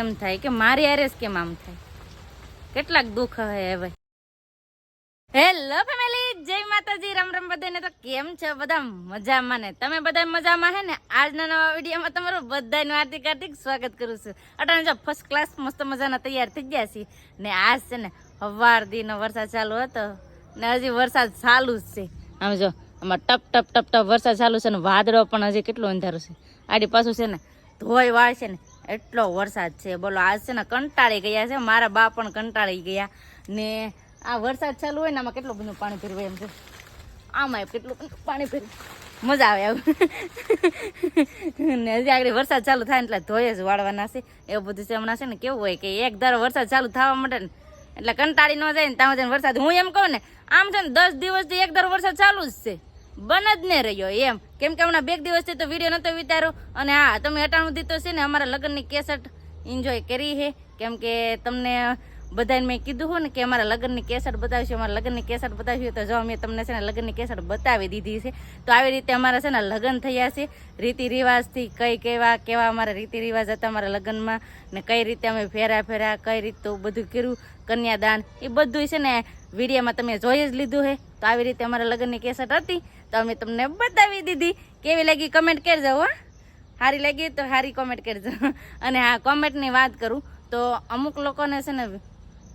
એમ થાય કે મારી જ કેમ આમ થાય? કેટલાક દુઃખ હે હવે. હેલો ફેમિલી જય માતાજી, રામ રામ બધાને તો કેમ છે? બધા મજામાં ને? તમે બધા મજામાં હે ને? આજના નવા વિડીયોમાં તમારું બધાનું હાર્દિક હાર્દિક સ્વાગત કરું છું. અટાણે જો ફર્સ્ટ ક્લાસ મસ્ત મજાના તૈયાર થઈ ગયા છીએ ને આજ છે ને હવાર દીનો, વરસાદ ચાલુ હતો ને હજી વરસાદ ચાલુ જ છે. આમ જો, આમાં ટપ ટપ ટપ ટપ વરસાદ ચાલુ છે ને વાદળો પણ હજી કેટલું અંધારું છે. આડી પાછું છે ને ધોઈ વાળ છે ને એટલો વરસાદ છે. બોલો, આજ છે ને કંટાળી ગયા છે. મારા બા પણ કંટાળી ગયા ને આ વરસાદ ચાલુ હોય ને આમાં કેટલું બધું પાણી ફેરવે એમ છે? આમાં કેટલું પાણી ફેરવે મજા આવે આવું. ને હજી આગળ વરસાદ ચાલુ થાય એટલે ધોઈએ જ વાળવાના છે. એવું બધું છે હમણાં છે ને કેવું હોય કે એક ધારો વરસાદ ચાલુ થવા માટે ને એટલે કંટાળી ન જાય ને ત્યાં જઈને વરસાદ. હું એમ કહું ને, આમ છે ને દસ દિવસથી એક ધારો વરસાદ ચાલુ જ છે. બન જ ને રહ્યો એમ. કેમ કે હમણાં બે દિવસથી તો વીડિયો નતો વિતાર્યો. અને હા, તમે અટાણું દીધો છે ને અમારા લગ્નની કેસેટ એન્જોય કરી છે. કેમ કે તમને બધાને મેં કીધું હોય ને કે અમારા લગ્નની કેસેટ બતાવીશું, અમારા લગ્નની કેસેટ બતાવીશું. તો જો મેં તમને છે ને લગ્નની કેસેટ બતાવી દીધી છે. તો આવી રીતે અમારા છે ને લગ્ન થયા છે. રીતિ રિવાજથી કઈ કેવા કેવા અમારા રીતિ રિવાજ હતા અમારા લગ્નમાં ને કઈ રીતે અમે ફેરા ફેરા, કઈ રીતે બધું કર્યું. કન્યાદાન, એ બધું છે ને વિડીયોમાં તમે જોઈ જ લીધું છે તો આવી રીતે અમારા લગ્નની કેસેટ હતી. તો અમે તમને બતાવી દીધી. કેવી લાગી કમેન્ટ કરજો હા. સારી લાગી તો સારી કોમેન્ટ કરજો. અને હા કોમેન્ટની વાત કરું તો અમુક લોકોને છે ને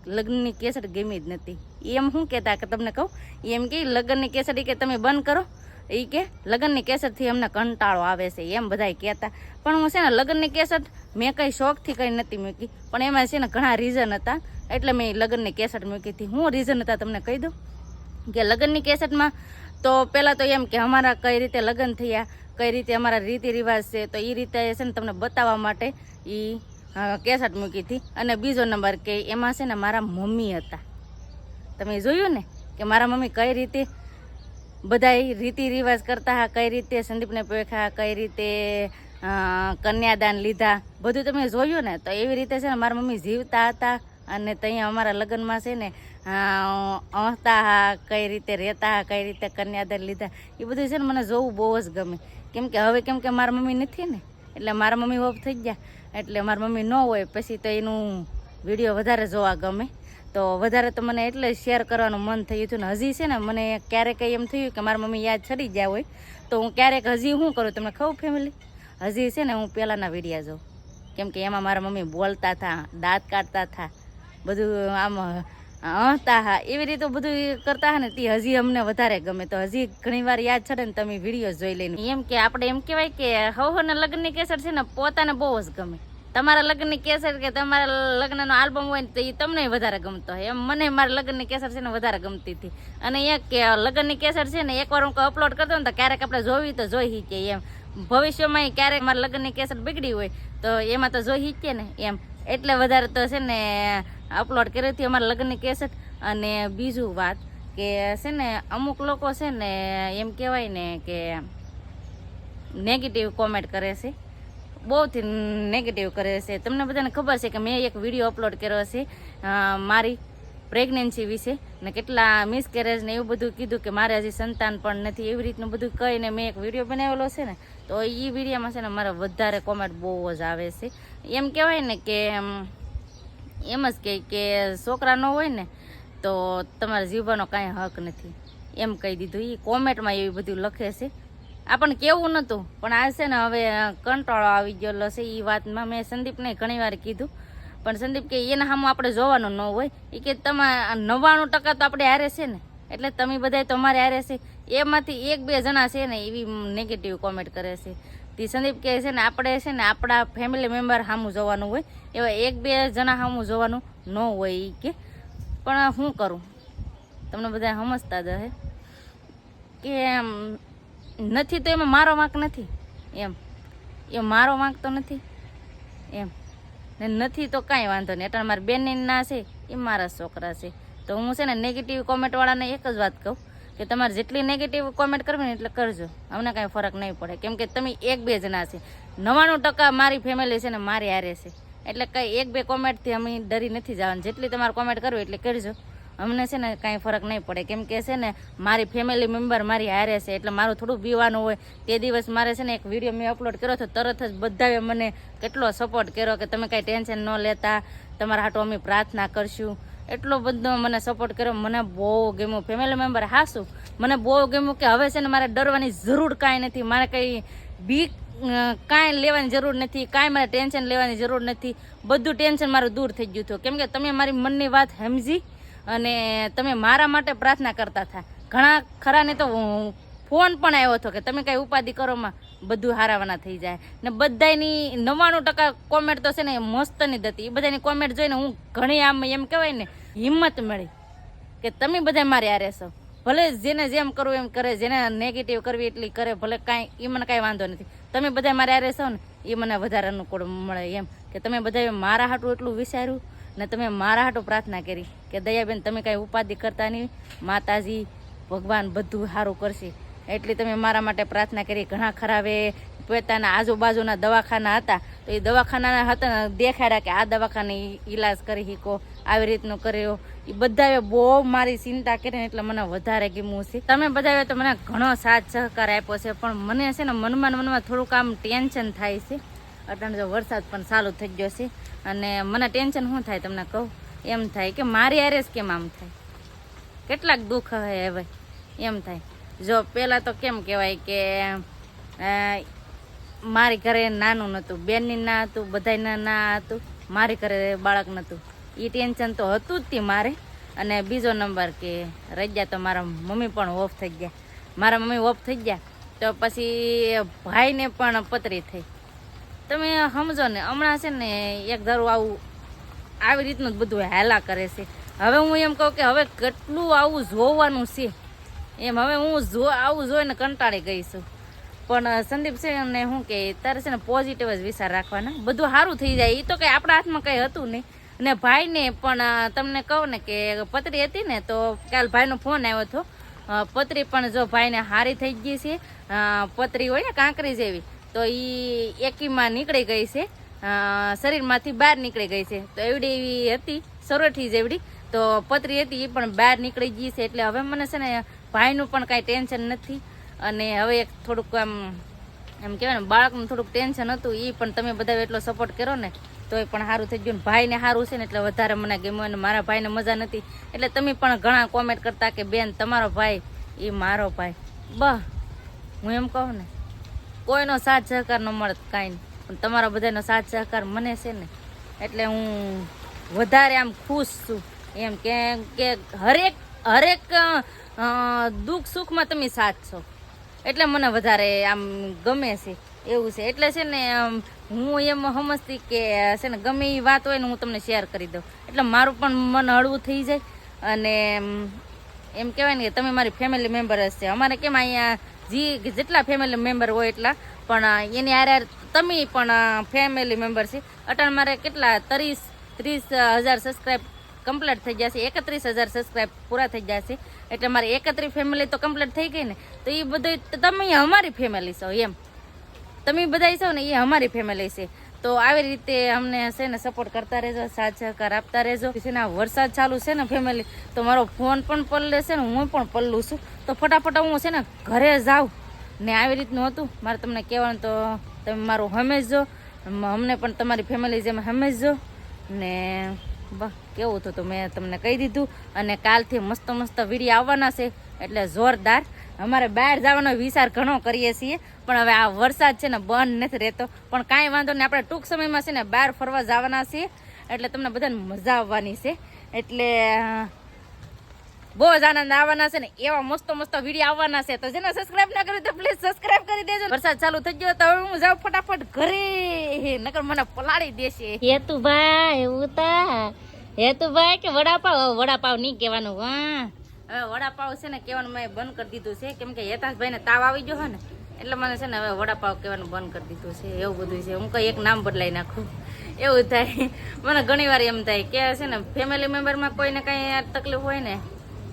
લગ્નની કેસેટ ગમી જ નથી. એમ શું કહેતા કે તમને કહું, એમ કે લગ્નની કેસેટ કે તમે બંધ કરો. એ કે લગ્નની કેસેટથી અમને કંટાળો આવે છે, એમ બધાય કહેતા. પણ હું છે ને લગ્નની કેસેટ મેં કંઈ શોખથી કંઈ નથી મૂકી. પણ એમાં છે ને ઘણા રીઝન હતા. એટલે મેં લગ્નની કેસેટ મૂકી હતી. હું રીઝન હતા તમને કહી દઉં? કે લગ્નની કેસેટમાં તો પહેલાં તો એમ કે અમારા કઈ રીતે લગ્ન થયા, કઈ રીતે અમારા રીતિ રિવાજ છે, તો એ રીતે છે ને તમને બતાવવા માટે એ કેસેટ મૂકી હતી. અને બીજો નંબર કે એમાં છે ને મારા મમ્મી હતા. તમે જોયું ને કે મારા મમ્મી કઈ રીતે બધાય રીતિ રિવાજ કરતા હા કઈ રીતે સંદીપને પેખા કઈ રીતે કન્યાદાન લીધા, બધું તમે જોયું ને તો એવી રીતે છે ને મારા મમ્મી જીવતા હતા. અને ત્યાં અમારા લગ્નમાં છે ને અહતા હા, કઈ રીતે રહેતા હા, કઈ રીતે કન્યાદાન લીધા, એ બધું છે ને મને જોવું બહુ જ ગમે. કેમ કે હવે કેમ કે મારા મમ્મી નથી ને, એટલે મારા મમ્મી ઓફ થઈ ગયા, એટલે મારા મમ્મી ન હોય, પછી તો એનું વીડિયો વધારે જોવા ગમે. તો વધારે તો મને એટલે શેર કરવાનું મન થયું હતું ને, હજી છે ને મને ક્યારેક એમ થયું કે મારા મમ્મી યાદ છડી ગયા હોય, તો હું ક્યારેક હજી શું કરું તમને ખબર ફેમિલી હજી છે ને હું પહેલાંના વિડીયા જોઉં. કેમ કે એમાં મારા મમ્મી બોલતા હતા, દાંત કાઢતા હતા બધું આમ હતા હા. એવી રીતે બધું કરતા હા ને, તે હજી અમને વધારે ગમે. તો હજી ઘણી વાર યાદ છે ને તમે વીડિયો જોઈ લઈને. એમ કે, આપણે એમ કહેવાય કે હવ ને લગ્નની કેસર છે ને, પોતાને બહુ જ ગમે. તમારા લગ્નની કેસર કે તમારા લગ્નનો આલ્બમ હોય ને, તો એ તમને વધારે ગમતો હોય. એમ મને મારા લગ્નની કેસર છે ને, વધારે ગમતી હતી. અને એક કે, લગ્નની કેસર છે ને, એકવાર હું અપલોડ કરતો ને, તો ક્યારેક આપણે જોવી તો જોઈ શકીએ એમ. ભવિષ્યમાં ક્યારેક મારા લગ્નની કેસર બગડી હોય, તો એમાં તો જોઈ શકીએ ને, એમ. એટલે વધારે તો છે ને અપલોડ કરી હતી, અમારા લગ્નની કેસેટ અને બીજું વાત કે છે ને, અમુક લોકો છે ને, એમ કહેવાય ને કે નેગેટિવ કોમેન્ટ કરે છે. બહુથી નેગેટિવ કરે છે. તમને બધાને ખબર છે કે મેં એક વીડિયો અપલોડ કર્યો છે મારી પ્રેગ્નન્સી વિશે. ને કેટલા મિસકેરેજ ને એવું બધું કીધું કે મારે હજી સંતાન પણ નથી. એવી રીતનું બધું કહીને મેં એક વીડિયો બનાવેલો છે ને, તો એ વિડીયોમાં છે ને મારા વધારે કોમેન્ટ બહુ જ આવે છે. એમ કહેવાય ને કે એમ, જ કહે કે છોકરા ન હોય ને તો તમારા જીવવાનો કાંઈ હક નથી. એમ કહી દીધું. એ કોમેન્ટમાં એવું બધું લખે છે. આપણને કેવું નહોતું પણ આ છે ને હવે કંટાળો આવી ગયેલો છે. એ વાતમાં મેં સંદીપને ઘણી વાર કીધું. પણ સંદીપ કે એના સામે આપણે જોવાનું ન હોય. એ કે તમારા નવ્વાણું ટકા તો આપણે હારે છે ને. એટલે તમે બધા તમારે હારે છે. એમાંથી એક બે જણા છે ને એવી નેગેટિવ કોમેન્ટ કરે છે. તે સંદીપ કહે છે ને, આપણે છે ને આપણા ફેમિલી મેમ્બર સામું જોવાનું હોય, એવા એક બે જણા સામું જોવાનું ન હોય એ કે. પણ શું કરું? તમને બધા સમજતા જ હે કે નથી તો એમાં મારો વાંક નથી. એમ. એ મારો વાંક તો નથી. એમ. ને નથી તો કાંઈ વાંધો નહીં. એટલે મારી બેનની ના છે, એ મારા છોકરા છે. તો હું છે ને નેગેટિવ કોમેન્ટવાળાને એક જ વાત કહું. કે તમારે જેટલી નેગેટિવ કોમેન્ટ કરવી ને એટલે કરજો. અમને કાંઈ ફરક નહીં પડે. કેમ કે તમે એક બે જણા છે. નવ્વાણું ટકા મારી ફેમિલી છે ને મારી હારે છે. એટલે કંઈ એક બે કોમેન્ટથી અમે ડરી નથી જવાનું. જેટલી તમારે કોમેન્ટ કરવી એટલે કરજો. અમને છે ને કાંઈ ફરક નહીં પડે. કેમ કે છે ને મારી ફેમિલી મેમ્બર મારી હારે છે. એટલે મારું થોડું પીવાનું હોય. તે દિવસ મારે છે ને એક વીડિયો મેં અપલોડ કર્યો તો તરત જ બધાએ મને કેટલો સપોર્ટ કર્યો કે તમે કાંઈ ટેન્શન ન લેતા. તમારા હાટો અમે પ્રાર્થના કરશું. એટલો બધો મને સપોર્ટ કર્યો. મને બહુ ગમ્યું. ફેમિલી મેમ્બર હાસું. મને બહુ ગમ્યું કે હવે છે ને મારે ડરવાની જરૂર કાંઈ નથી. મારે કંઈ બીક કાંઈ લેવાની જરૂર નથી. કાંઈ મારે ટેન્શન લેવાની જરૂર નથી. બધું ટેન્શન મારું દૂર થઈ ગયું હતું. કેમ કે તમે મારી મનની વાત સમજી અને તમે મારા માટે પ્રાર્થના કરતા હતા ઘણા ખરાને તો ફોન પણ આવ્યો હતો કે તમે કાંઈ ઉપાધિ કરોમાં બધું હારાવાના થઈ જાય. ને બધાની નવ્વાણું ટકા કોમેન્ટ તો છે ને એ મસ્તની જ હતી. એ બધાની કોમેન્ટ જોઈને હું ઘણી આમ એમ કહેવાય ને, હિંમત મળી કે તમે બધા મારે આ રહેશો ભલે જેને જેમ કરવું એમ કરે, જેને નેગેટિવ કરવી એટલી કરે, ભલે કાંઈ એ મને કાંઈ વાંધો નથી. તમે બધા મારે આ રહેશો ને એ મને વધારે અનુકૂળ મળે એમ કે તમે બધાએ મારા હાટું એટલું વિચાર્યું ને તમે મારા હાટું પ્રાર્થના કરી કે દયાબેન તમે કાંઈ ઉપાધિ કરતા નહીં. માતાજી ભગવાન બધું સારું કરશે. એટલી તમે મારા માટે પ્રાર્થના કરી, ઘણા ખરાબે પોતાના આજુબાજુના દવાખાના હતા, તો એ દવાખાના હતા દેખાડ્યા કે આ દવાખાને ઈલાજ કરી શીખો, આવી રીતનું કર્યો. એ બધાએ બહુ મારી ચિંતા કરીને એટલે મને વધારે ગમ્યું છે. તમે બધાએ તો મને ઘણો સાથ સહકાર આપ્યો છે, પણ મને છે ને મનમાં મનમાં થોડુંક આમ ટેન્શન થાય છે. અટાણે જો વરસાદ પણ ચાલુ થઈ ગયો છે, અને મને ટેન્શન શું થાય તમને કહું? એમ થાય કે મારી જ કેમ આમ થાય? કેટલાક દુઃખ હે હવે, એમ થાય. જો પહેલાં તો કેમ કહેવાય કે મારી ઘરે નાનું નહોતું બેનની ના હતું, બધાયના ના હતું, મારી ઘરે બાળક નહોતું એ ટેન્શન તો હતું જ તે મારે. અને બીજો નંબર કે, રજા તો મારા મમ્મી પણ ઓફ થઈ ગયા. મારા મમ્મી ઓફ થઈ ગયા, તો પછી ભાઈને પણ પતરી થઈ. તમે સમજો ને, હમણાં છે ને એક ધારું આવું, આવી રીતનું જ બધું હેલા કરે છે. હવે હું એમ કહું કે હવે કેટલું આવું જોવાનું છે. એમ હવે હું જો આવું જોઈને કંટાળી ગઈ છું. પણ સંદીપ છે શું કે તારે છે ને પોઝિટિવ જ વિચાર રાખવાના. બધું સારું થઈ જાય. એ તો કંઈ આપણા હાથમાં કંઈ હતું નહીં. અને ભાઈને પણ તમને કહું ને કે પતરી હતી ને તો કાલ ભાઈનો ફોન આવ્યો હતો. પત્રી પણ જો ભાઈને હારી થઈ ગઈ છે. પતરી હોય ને કાંકરી જેવી, તો એ એકીમાં નીકળી ગઈ છે. શરીરમાંથી બહાર નીકળી ગઈ છે. તો એવડી એવી હતી સરોઠી જેવડી. તો પતરી હતી એ પણ બહાર નીકળી ગઈ છે. એટલે હવે મને છે ને ભાઈનું પણ કાંઈ ટેન્શન નથી. અને હવે એક થોડુંક આમ, એમ કહેવાય ને, બાળકનું થોડુંક ટેન્શન હતું એ પણ તમે બધા એટલો સપોર્ટ કરો ને તો એ પણ સારું થઈ ગયું ને. ભાઈને સારું છે ને, એટલે વધારે મને ગમ્યું અને મારા ભાઈને મજા નથી. એટલે તમે પણ ઘણા કોમેન્ટ કરતા કે, બેન, તમારો ભાઈ એ મારો ભાઈ. બહ, હું એમ કહું ને, કોઈનો સાથ સહકાર ન મળે કાંઈ નહીં પણ તમારા બધાનો સાથ સહકાર મને છે ને, એટલે હું વધારે આમ ખુશ છું. એમ કે, હરેક હરેક દુઃખ સુખમાં તમે સાથ છો. એટલે મને વધારે આમ ગમે છે એવું છે. એટલે છે ને હું એમ સમજતી કે છે ને ગમે એ વાત હોય ને હું તમને શેર કરી દઉં. એટલે મારું પણ મન હળવું થઈ જાય અને એમ, કહેવાય ને કે તમે મારી ફેમિલી મેમ્બર છે. અમારે કેમ અહીંયા જી જેટલા ફેમિલી મેમ્બર હોય એટલા. પણ એની હારે તમે પણ ફેમિલી મેમ્બર છે. અટાણ મારે કેટલા ત્રીસ ત્રીસ હજાર સબસ્ક્રાઈબ કમ્પ્લીટ થઈ જશે. એકત્રીસ હજાર સબસ્ક્રાઈબ પૂરા થઈ જશે. એટલે મારી એકત્રીસ ફેમિલી તો કમ્પ્લીટ થઈ ગઈ ને, તો એ બધું તમે અમારી ફેમિલી છો એમ. તમે બધા છો ને એ અમારી ફેમિલી છે. તો આવી રીતે અમને છે ને સપોર્ટ કરતા રહેજો, સાથ સહકાર આપતા રહેજો. છે ને વરસાદ ચાલુ છે ને ફેમિલી તો મારો ફોન પણ પલળે છે ને હું પણ પલ્લું છું. તો ફટાફટ હું છે ને ઘરે જાઉં. ને આવી રીતનું હતું. મારે તમને કહેવાનું તો તમે મારું હમેશજો અમને પણ તમારી ફેમિલી જેમ હમેશજો ને બસ. કેવું હતું તો મેં તમને કહી દીધું અને કાલથી મસ્ત મસ્ત વીડિયો આવવાના છે. એટલે જોરદાર. અમારે બહાર જવાનો વિચાર ઘણો કરીએ છીએ, પણ હવે આ વરસાદ છે ને બંધ નથી રહેતો. પણ કાંઈ વાંધો નહીં, આપણે ટૂંક સમયમાં છે ને બહાર ફરવા જવાના છીએ. એટલે તમને બધાને મજા આવવાની છે. એટલે બહુ જ આનંદ આવવાના છે ને એવા મસ્ત મસ્ત વીડિયો આવવાના છે. તો જેને સબસ્ક્રાઇબ ના કર્યું તો પ્લીઝ સબસ્ક્રાઇબ કરી દેજો. વરસાદ ચાલુ થઈ ગયો તો હવે હું જાઉં ફટાફટ ઘરે. નકર મને પલાળી દેશે. હેતુભાઈ ઉતા હેતુભાઈ કે વડાપાવ વડાપાવ નહીં કહેવાનું હા. હવે વડાપાવ છે ને કહેવાનું મેં બંધ કરી દીધું છે. કેમ કે હેતાશભાઈ ને તાવ આવી ગયો ને એટલે મને છે ને હવે વડાપાવ કહેવાનું બંધ કરી દીધું છે. એવું બધું છે. હું કઈ એક નામ બદલાઈ નાખું. એવું થાય. મને ઘણી વાર એમ થાય કે છે ને ફેમિલી મેમ્બરમાં કોઈને કાંઈ તકલીફ હોય ને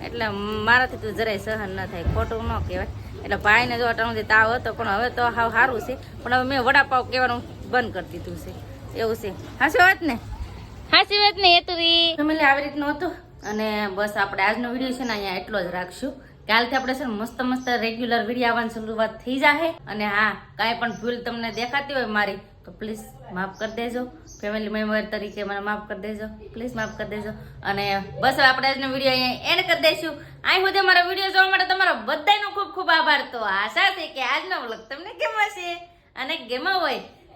એટલે મારાથી તો જરાય સહન ન થાય. ખોટું ન કહેવાય. એટલે ભાઈને જો અટાણુંથી તાવ હતો પણ હવે તો હાવ સારું છે. પણ હવે મેં વડાપાવ કહેવાનું બંધ કરી દીધું છે. એવું છે. હાચી વાત ને? હાસી વાત ને એ તો ફેમિલી આવી રીતનું હતું. અને બસ આપણે આજનો વીડિયો છે ને અહીંયા એટલો જ રાખશું. કાલથી આપણે છે ને મસ્ત મસ્ત રેગ્યુલર વીડિયો આવવાની શરૂઆત થઈ જશે અને હા, કાંઈ પણ ભૂલ તમને દેખાતી હોય મારી, તો પ્લીઝ માફ કરી દેજો. ફેમિલી મેમ્બર તરીકે મને માફ કરી દેજો. પ્લીઝ માફ કરી દેજો. અને બસ આપણે આજનો વીડિયો અહીંયા એન્ડ કરી દઈશું. અહીં સુધી મારો વીડિયો જોવા માટે તમારો બધાનો ખૂબ ખૂબ આભાર. તો આશા છે કે આજનો વ્લોગ તમને કેમ હશે? અને ગમ્યો હોય?